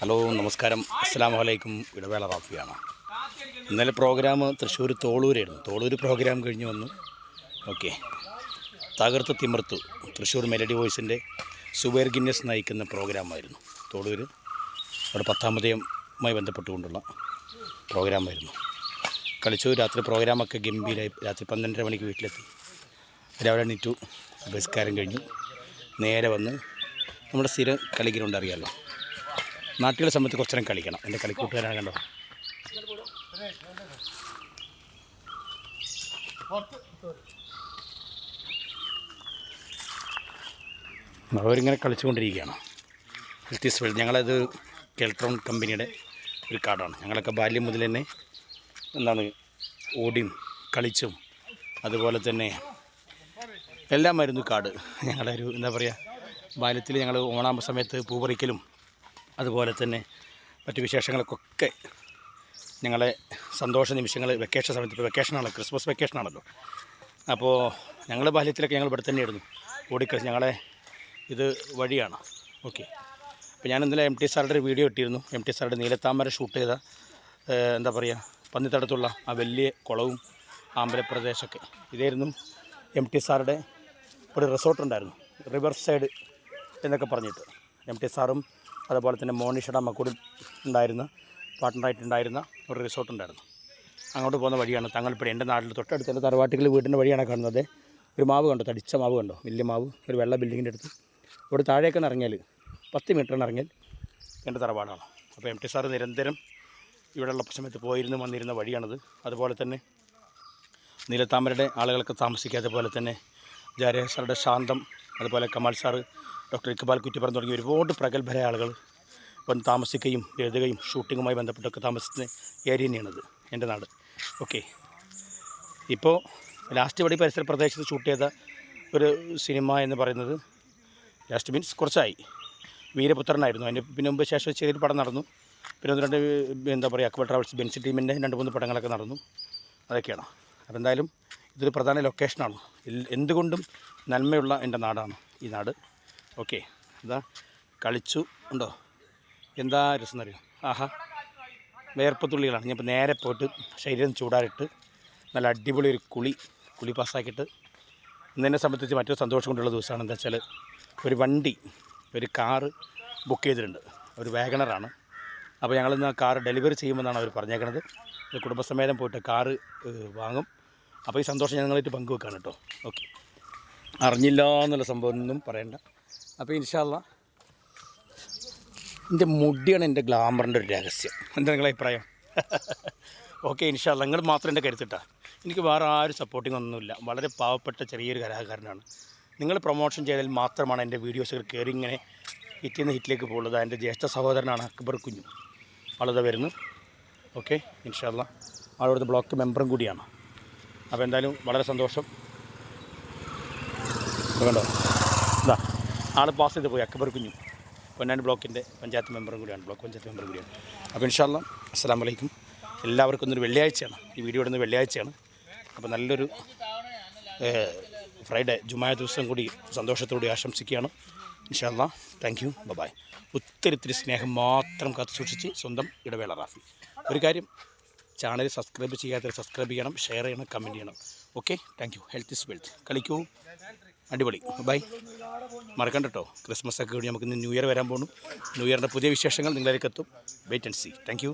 Hello നമസ്കാരം. അസ്സാം വലൈക്കും ഇടവേള റാഫിയാണ് ഇന്നലെ പ്രോഗ്രാം തൃശ്ശൂർ തോളൂരായിരുന്നു. തോളൂർ പ്രോഗ്രാം കഴിഞ്ഞ് വന്നു. ഓക്കെ. തകർത്ത് തിമർത്തു തൃശ്ശൂർ മെലഡി വോയിസിന്റെ സുബേർ ഗിന്നസ് നയിക്കുന്ന പ്രോഗ്രാമായിരുന്നു. തോളൂർ അവിടെ പത്താമതയുമായി ബന്ധപ്പെട്ടുകൊണ്ടുള്ള പ്രോഗ്രാമായിരുന്നു. കളിച്ചു. രാത്രി പ്രോഗ്രാമൊക്കെ ഗംഭീരായി. രാത്രി പന്ത്രണ്ടര മണിക്ക് വീട്ടിലെത്തി. രാവിലെ എണീറ്റു. ബസ്കാരം കഴിഞ്ഞു. നേരെ വന്ന് നമ്മുടെ സ്ഥിരം കളിക്കുന്നുണ്ട് അറിയാമല്ലോ നാട്ടിലെ സംബന്ധിച്ച് കുറച്ചു നേരം കളിക്കണം. എന്റെ കളിക്കൂട്ടുകാരാണ് കണ്ടോ അവരിങ്ങനെ കളിച്ചുകൊണ്ടിരിക്കുകയാണ്. ഹെൽത്തീസ് വെൽ ഞങ്ങളത് കെൽട്രോൺ കമ്പനിയുടെ ഒരു കാർഡാണ്. ഞങ്ങളൊക്കെ ബാല്യം മുതൽ തന്നെ എന്താണ് ഓടിയും കളിച്ചും അതുപോലെ തന്നെ എല്ലാമായിരുന്നു കാർഡ്. ഞങ്ങളുടെ ഒരു എന്താ പറയുക ബാല്യത്തിൽ ഞങ്ങൾ ഓണാകുമ്പോൾ സമയത്ത് പൂ പറിക്കലും അതുപോലെ തന്നെ മറ്റു വിശേഷങ്ങൾക്കൊക്കെ ഞങ്ങളെ സന്തോഷ നിമിഷങ്ങൾ വെക്കേഷൻ സമയത്ത് ഇപ്പോൾ വെക്കേഷനാണല്ലോ ക്രിസ്മസ് വെക്കേഷനാണല്ലോ അപ്പോൾ ഞങ്ങൾ ബാല്യത്തിലൊക്കെ ഞങ്ങൾ ഇവിടെ തന്നെയായിരുന്നു. ഓടിക്കളിച്ച് ഞങ്ങളെ ഇത് വഴിയാണ്. ഓക്കെ അപ്പോൾ ഞാൻ ഇന്നലെ എം ടി സാറുടെ ഒരു വീഡിയോ ഇട്ടിരുന്നു. എം ടി സാറുടെ നീലത്താമര ഷൂട്ട് ചെയ്ത എന്താ പറയുക പന്നിത്തടത്തുള്ള ആ വലിയ കുളവും ആമ്പലപ്രദേശമൊക്കെ. ഇതായിരുന്നു എം ടി സാറുടെ ഒരു റിസോർട്ട് ഉണ്ടായിരുന്നു. റിവർ സൈഡ് എന്നൊക്കെ പറഞ്ഞിട്ട്. എം ടി സാറും അതുപോലെ തന്നെ മോണിഷയുടെ മക്കൂടും ഉണ്ടായിരുന്ന പാർട്ട്ണറായിട്ടുണ്ടായിരുന്ന ഒരു റിസോർട്ട് ഉണ്ടായിരുന്നു. അങ്ങോട്ട് പോകുന്ന വഴിയാണ് തങ്ങൾപ്പടി എന്റെ നാട്ടിൽ തൊട്ടടുത്ത് എന്റെ വീടിന്റെ വഴിയാണ് കാണുന്നത്. ഒരു മാവ് കണ്ടോ? തടിച്ച മാവ് കണ്ടോ? വലിയ മാവ് ഒരു വെള്ള ബിൽഡിങ്ങിന്റെ അടുത്ത്. ഇവിടെ താഴേക്ക് ഇറങ്ങിയാൽ പത്ത് മീറ്ററിന് ഇറങ്ങിയാൽ എന്റെ തറവാടാണ്. അപ്പോൾ എം ടി സാറ് നിരന്തരം ഇവിടെയുള്ള സമയത്ത് പോയിരുന്നു വന്നിരുന്ന വഴിയാണത്. അതുപോലെ തന്നെ നീലത്താമരയുടെ ആളുകളൊക്കെ താമസിക്കാത്ത പോലെ തന്നെ ജാരേ സാറുടെ ശാന്തം അതുപോലെ കമാൽ സാറ് ഡോക്ടർ ഇക്ബാൽ കുറ്റിപ്പറം തുടങ്ങിയ ഒരുപാട് പ്രഗത്ഭരായ ആളുകൾ വന്ന് താമസിക്കുകയും എഴുതുകയും ഷൂട്ടിങ്ങുമായി ബന്ധപ്പെട്ടൊക്കെ താമസിക്കുന്ന ഏരിയ തന്നെയാണിത് എന്റെ നാട്. ഓക്കെ. ഇപ്പോൾ ലാസ്റ്റ് ഇവിടെ പരിസര പ്രദേശത്ത് ഷൂട്ട് ചെയ്ത ഒരു സിനിമ എന്ന് പറയുന്നത് ലാസ്റ്റ് മീൻസ് കുറച്ചായി. വീരപുത്രനായിരുന്നു. അതിന്റെ പിന്നെ മുമ്പ് ശേഷം ചെറിയൊരു പടം നടന്നു. പിന്നെ ഒന്ന് രണ്ട് എന്താ പറയുക അക്ബർ ട്രാവൽസ് ബെൻസി ടീമിന്റെ രണ്ട് മൂന്ന് പടങ്ങളൊക്കെ നടന്നു. അതൊക്കെയാണ്. അപ്പോൾ എന്തായാലും ഇതൊരു പ്രധാന ലൊക്കേഷനാണ് എന്തുകൊണ്ടും നന്മയുള്ള എന്റെ നാടാണ് ഈ നാട്. ഓക്കെ എന്താ കളിച്ചു. ഉണ്ടോ? എന്താ രസം അറിയോ ആഹാ വേർപ്പത്തുള്ളികളാണ് ഞാൻ നേരെ പോയിട്ട് ശരീരം ചൂടാറിട്ട് നല്ല അടിപൊളി ഒരു കുളി കുളി പാസ്സാക്കിയിട്ട് ഇന്നെന്നെ സംബന്ധിച്ച് മറ്റൊരു സന്തോഷം കൊണ്ടുള്ള ദിവസമാണ്. എന്താ വെച്ചാൽ ഒരു വണ്ടി ഒരു കാറ് ബുക്ക് ചെയ്തിട്ടുണ്ട്. ഒരു വാഗണറാണ്. അപ്പോൾ ഞങ്ങളിന്ന് ആ കാറ് ഡെലിവറി ചെയ്യുമെന്നാണ് അവർ പറഞ്ഞേക്കണത്. കുടുംബസമേതം പോയിട്ട് കാറ് വാങ്ങും. അപ്പോൾ ഈ സന്തോഷം ഞങ്ങളായിട്ട് പങ്കുവെക്കാണ് കേട്ടോ. ഓക്കെ. അറിഞ്ഞില്ല എന്നുള്ള സംഭവം ഒന്നും പറയണ്ട. അപ്പോൾ ഇൻഷാല്ല എന്റെ മുടിയാണ് എന്റെ ഗ്ലാമറിന്റെ ഒരു രഹസ്യം. എന്താ നിങ്ങളെ അഭിപ്രായം? ഓക്കെ ഇൻഷാല്ല നിങ്ങൾ മാത്രം എന്റെ കരുത്തിട്ടാ എനിക്ക് വേറെ ആരും സപ്പോർട്ടിംഗ് ഒന്നുമില്ല. വളരെ പാവപ്പെട്ട ചെറിയൊരു കലാകാരനാണ്. നിങ്ങൾ പ്രൊമോഷൻ ചെയ്താൽ മാത്രമാണ് എന്റെ വീഡിയോസുകൾ കയറി ഇങ്ങനെ ഹിറ്റിൽ നിന്ന് ഹിറ്റിലേക്ക് പോകുന്നത്. എന്റെ ജ്യേഷ്ഠ സഹോദരനാണ് അക്ബർ കുഞ്ഞു. വളരെ വരുന്നു ഓക്കെ ഇൻഷാല്ല ആളവിടുത്തെ ബ്ലോക്ക് മെമ്പറും കൂടിയാണ്. അപ്പോൾ എന്തായാലും വളരെ സന്തോഷം. കണ്ടോ? ഇതാ ആൾ പാസ് ചെയ്ത് പോയി അക്ബർ കുഞ്ഞു. പൊന്നാനി ബ്ലോക്കിന്റെ പഞ്ചായത്ത് മെമ്പറും കൂടിയാണ് ബ്ലോക്ക് പഞ്ചായത്ത് മെമ്പറും കൂടിയാണ്. അപ്പോൾ ഇൻഷാല്ല അസ്സാം വലൈക്കും എല്ലാവർക്കും ഇന്നൊരു വെള്ളിയാഴ്ചയാണ്. ഈ വീഡിയോ ഇടുന്ന വെള്ളിയാഴ്ചയാണ്. അപ്പോൾ നല്ലൊരു ഫ്രൈഡേ ജുമായ ദിവസം കൂടി സന്തോഷത്തോടെ ആശംസിക്കുകയാണ്. ഇൻഷാല്ല താങ്ക് യു ബബായ് ഒത്തിരി ഒത്തിരി സ്നേഹം മാത്രം കാത്തു സൂക്ഷിച്ച് സ്വന്തം ഇടവേള റാഫി. ഒരു കാര്യം ചാനൽ സബ്സ്ക്രൈബ് ചെയ്യാത്തവർ സബ്സ്ക്രൈബ് ചെയ്യണം ഷെയർ ചെയ്യണം കമന്റ് ചെയ്യണം. Okay thank you health is wealth കളിക്കൂ. അടിപൊളി. ബൈ മറക്കണ്ട കേട്ടോ ക്രിസ്മസ് ഒക്കെ കഴിഞ്ഞ് നമുക്ക് ന്യൂ ഇയർ വരാൻ പോകുന്നു ന്യൂ ഇയറിന്റെ പുതിയ വിശേഷങ്ങൾ നിങ്ങളിലേക്ക് എത്തും. Wait and C thank